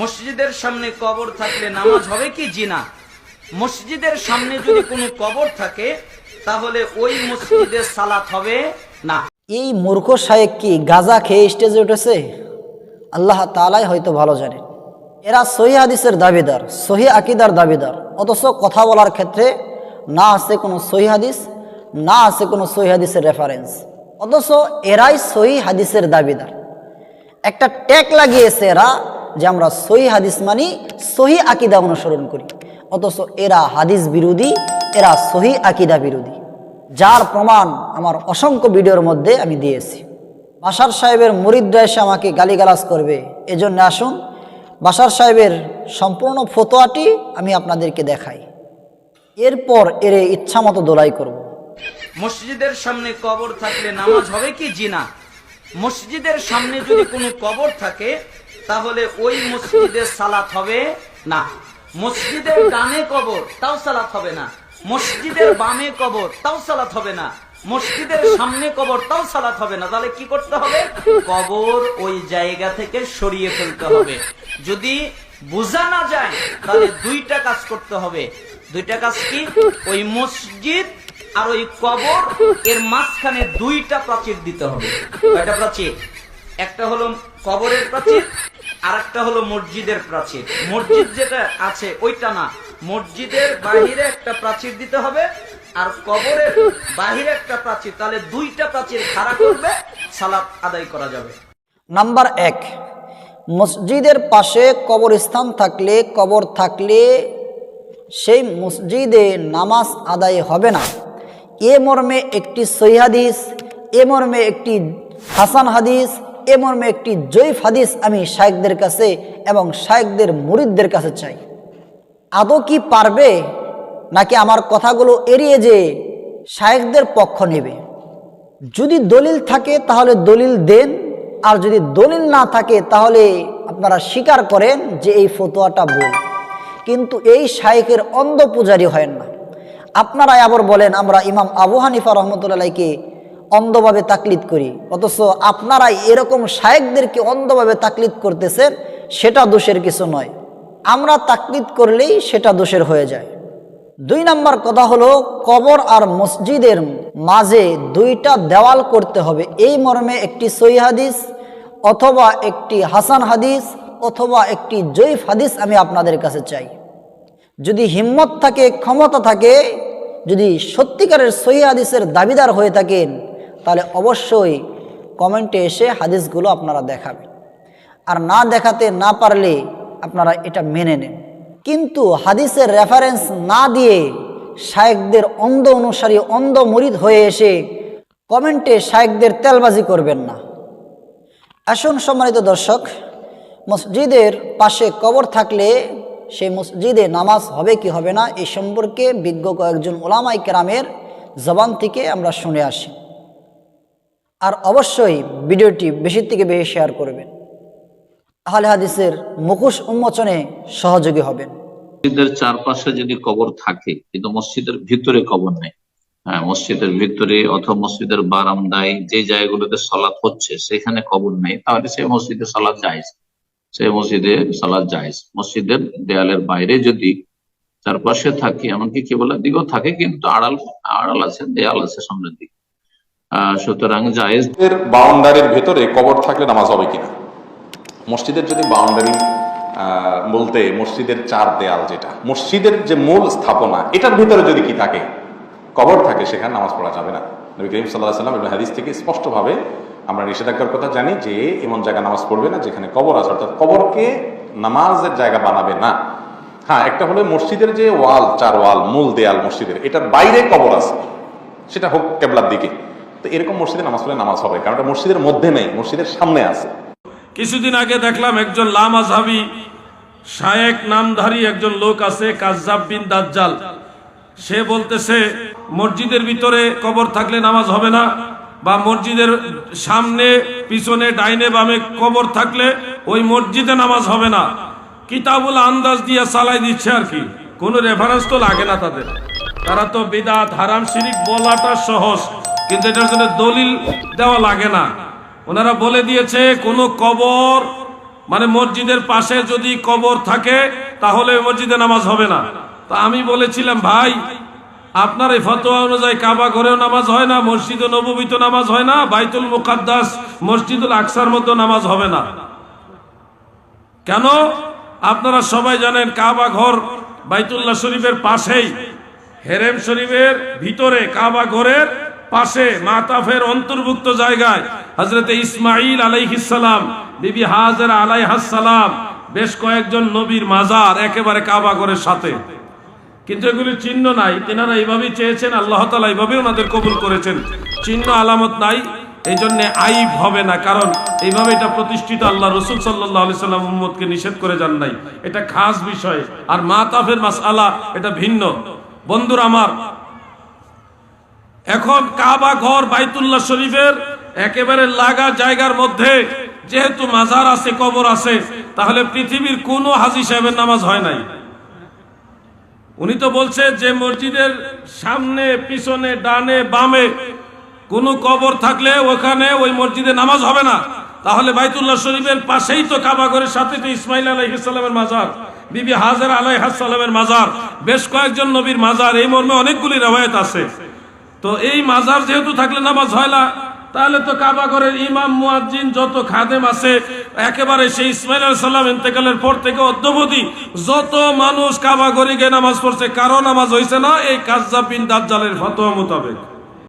মসজিদের সামনে কবর থাকলে নামাজ হবে কি জিনা? মসজিদের সামনে যদি কোনো কবর থাকে, তাহলে ওই মসজিদে সালাত হবে না। এই মূর্খ সাহেব কি গাজা খেয়ে স্টেজে উঠেছে? আল্লাহ তালাই হয়তো ভালো জানেন। এরা সহি হাদিসের দাবিদার, সহি আকিদার দাবিদার। অথচ কথা বলার ক্ষেত্রে না আছে কোনো সহি হাদিস, না আছে কোনো সহি হাদিসের রেফারেন্স অথচ এরাই সহি হাদিসের দাবিদার। একটা ট্যাগ লাগিয়েছে এরা যে আমরা সহি হাদিস মানি, সহি আকিদা অনুসরণ করি। অথচ এরা হাদিস বিরোধী, এরা সহি আকিদা বিরোধী। যার প্রমাণ আমার অসংখ্য ভিডিওর মধ্যে আমি দিয়েছি। বাসার সাহেবের মুরিদরা এসে আমাকে গালিগালাজ করবে, এজন্য আসুন, বাসার সাহেবের সম্পূর্ণ ফতোয়াটি আমি আপনাদেরকে দেখাই। এরপর এর ইচ্ছা মতো দোলাই করব। মসজিদের সামনে কবর থাকলে নামাজ হবে কি জিনা? মসজিদের সামনে যদি কোনো কবর থাকে তাহলে ওই মসজিদে সালাত হবে না। মসজিদের ডানে কবর, তাও সালাত হবে না। মসজিদের বামে কবর, তাও সালাত হবে না। মসজিদের সামনে কবর, তাও সালাত হবে না। তাহলে কি করতে হবে? কবর ওই জায়গা থেকে সরিয়ে ফেলতে হবে। যদি বোঝা না যায়, তাহলে দুইটা কাজ করতে হবে। দুইটা কাজ কি? ওই মসজিদ আর ওই কবর, এর মাঝখানে দুইটা প্রাচীর দিতে হবে। কয়টা প্রাচীর? একটা হলো কবরের প্রাচীর আর একটা হলো মসজিদের প্রাচীর। মসজিদ যেটা আছে, ওইটা না। মসজিদের বাহিরে একটা প্রাচীর দিতে হবে আর কবরের বাহিরে একটা প্রাচীর। তাহলে দুইটা প্রাচীর খাড়া করবে, সালাত আদায় করা যাবে। নাম্বার এক, মসজিদের পাশে কবরস্থান থাকলে, কবর থাকলে সেই মসজিদে নামাজ আদায় হবে না। এ মর্মে একটি সহি হাদিস, এ মর্মে একটি হাসান হাদিস এ মর্মে একটি জৈফ হাদিস আমি শায়েকদের কাছে এবং শায়েকদের মুরিদদের কাছে চাই। আদৌ কি পারবে নাকি আমার কথাগুলো এড়িয়ে যে শায়েকদের পক্ষ নেবে? যদি দলিল থাকে তাহলে দলিল দেন, আর যদি দলিল না থাকে তাহলে আপনারা স্বীকার করেন যে এই ফতোয়াটা ভুল। কিন্তু এই শায়েকের অন্ধ পূজারি হয় না। আপনারাই আবার বলেন, আমরা ইমাম আবু হানিফা রহমতুল্লাহকে অন্ধভাবে তাকলিদ করি। অথচ আপনারাই এরকম শায়েকদেরকে অন্ধভাবে তাকলিদ করতেছেন, সেটা দোষের কিছু নয়। আমরা তাকলিদ করলেই সেটা দোষের হয়ে যায়। দুই নম্বর কথা হলো, কবর আর মসজিদের মাঝে দুইটা দেওয়াল করতে হবে। এই মর্মে একটি সই হাদিস অথবা একটি হাসান হাদিস অথবা একটি জৈফ হাদিস আমি আপনাদের কাছে চাই। যদি হিম্মত থাকে, ক্ষমতা থাকে, যদি সত্যিকারের সহি হাদিসের দাবিদার হয়ে থাকেন তাহলে অবশ্যই কমেন্টে এসে হাদিসগুলো আপনারা দেখাবেন। আর না দেখাতে না পারলে আপনারা এটা মেনে নেন। কিন্তু হাদিসের রেফারেন্স না দিয়ে শায়েকদের অন্ধ অনুসারী, অন্ধ মরিদ হয়ে এসে কমেন্টে শায়েকদের তেলবাজি করবেন না। আসুন সম্মানিত দর্শক, মসজিদের পাশে কবর থাকলে সেই মসজিদে নামাজ হবে কি হবে না এই সম্পর্কে বিজ্ঞ কয়েকজন ওলামাই কেরামের জবান থেকে আমরা শুনে আসি। আর অবশ্যই ভিডিওটি বেশি থেকে বেশি শেয়ার করবেন। আহলে হাদিসের মুখোশ উন্মোচনে সহযোগী হবেন। মসজিদের চারপাশে যদি কবর থাকে, কিন্তু মসজিদের ভিতরে কবর নেই হ্যাঁ মসজিদের ভিতরে অথবা মসজিদের বারান্দায় যে জায়গাগুলোতে সলাৎ হচ্ছে, সেখানে কবর নেই, তাহলে সেই মসজিদে সলাৎ জায়েজ। সেই মসজিদে সলাৎ জায়েজ। মসজিদের দেয়ালের বাইরে যদি চারপাশে থাকে, এমনকি কি বলে দিকেও থাকে, কিন্তু আড়াল আড়াল আছে, দেয়াল আছে সামনের দিকে। সুতরাং জায়েজ মসজিদের বাউন্ডারির ভেতরে কবর থাকলে নামাজ হবে কিনা? মসজিদের যদি বাউন্ডারি বলতে মসজিদের চার দেয়াল যেটা, মসজিদের যে মূল স্থাপনা, এটার ভিতরে যদি কি থাকে, কবর থাকে, সেখানে নামাজ পড়া যাবে না। নবী করিম সাল্লাহ সাল্লাম এবং হাদিস থেকে স্পষ্টভাবে আমরা নিষেধাজ্ঞার কথা জানি যে এমন জায়গায় নামাজ পড়বে না যেখানে কবর আছে, অর্থাৎ কবরকে নামাজের জায়গা বানাবে না। হ্যাঁ একটা হলো মসজিদের যে ওয়াল, চার ওয়াল, মূল দেয়াল মসজিদের, এটার বাইরে কবর আছে, সেটা হোক কেবলার দিকে। তো এরকম মসজিদে নামাজ পড়লে নামাজ হবে, কারণ এটা মসজিদের মধ্যে নেই, মসজিদের সামনে আছে। কিছুদিন আগে দেখলাম একজন লামাঝাবি শায়েক নামধারী একজন লোক আছে, কাজ্জাব বিন দাজ্জাল। সে বলতেছে, মসজিদের ভিতরে কবর থাকলে নামাজ হবে না, বা মসজিদের সামনে, পিছনে, ডাইনে, বামে কবর থাকলে ওই মসজিদে নামাজ হবে না। কিতাবুল আন্দাজ দিয়ে চালাই দিচ্ছে আর কি। কোনো রেফারেন্স তো লাগে না তাদের। তারা তো বিদাত, হারাম, শিরিক বলাটা সহজ। কিন্তু এটার জন্য দলিল দেওয়া লাগে না। ওনারা বলে দিয়েছে, কোনো কবর মানে মসজিদের পাশে যদি কবর থাকে, তাহলে মসজিদে নামাজ হবে না। তা আমি বলেছিলাম, ভাই, আপনার এই ফতোয়া অনুযায়ী কাবা ঘরেও নামাজ হয় না, মসজিদ নবীত নামাজ হয় না, বাইতুল মুকাদ্দাস, মসজিদুল আকসার মধ্যে নামাজ হবে না। কেন? আপনারা সবাই জানেন, কাবা ঘর বাইতুল্লাহ শরীফের পাশেই, হেরেম শরীফের ভিতরে কাবা ঘরের পাশে মাতাফের অন্তর্ভুক্ত জায়গায় হজরতে ইসমাইল আলাইহিসালাম বিবি হাজের আলাইহাসালাম বেশ কয়েকজন নবীর মাজার একেবারে কাবা ঘরের সাথে। কিন্তু এগুলির চিহ্ন নাই, তেনারা এইভাবেই চেয়েছেন, আল্লাহ তালা এইভাবে ওনাদের কবুল করেছেন। চিহ্ন আলামত নাই এই জন্য আইব হবে না, কারণ এইভাবে এটা প্রতিষ্ঠিত আল্লাহ রসুল সাল্লাহ সাল্লাম উম্মদকে নিষেধ করে যান নাই। এটা খাস বিষয়, আর মা তাফের মাস আলা এটা ভিন্ন। বন্ধুরা আমার এখন কাবা ঘর বাইতুল্লাহ শরীফের একেবারে লাগা জায়গার মধ্যে, যেহেতু মাজার আছে, কবর আছে, তাহলে পৃথিবীর কোনো হাজি সাহেবের নামাজ হয় নাই। উনি তো বলছে যে মসজিদের সামনে, পিছনে, ডানে, বামে কোনো কবর থাকলে ওখানে ওই মসজিদে নামাজ হবে না। তাহলে বাইতুল্লাহ শরীফের পাশেই তো কাবাগরের সাথে তো ইসমাইল আলাইহিসাল্লামের মাজার, বিবি হাজার আলাইহাসাল্লামের মাজার, বেশ কয়েকজন নবীর মাজার, এই মর্মে অনেকগুলি রেওয়ায়ত আছে। তো এই মাজার যেহেতু থাকলে নামাজ হয় না, তাহলে তো কাবাগরের ইমাম, মুয়াজ্জিন যত খাদেম আছে, একেবারে সেই ইসমাইল সালাম ইন্তেকালের পর থেকে অদ্যবধি যত মানুষ কাবাগরে গিয়ে নামাজ পড়ছে, কারও নামাজ হয়েছে না, এই কাজ্জাবিন দাজ্জালের ফতোয়া মোতাবেক।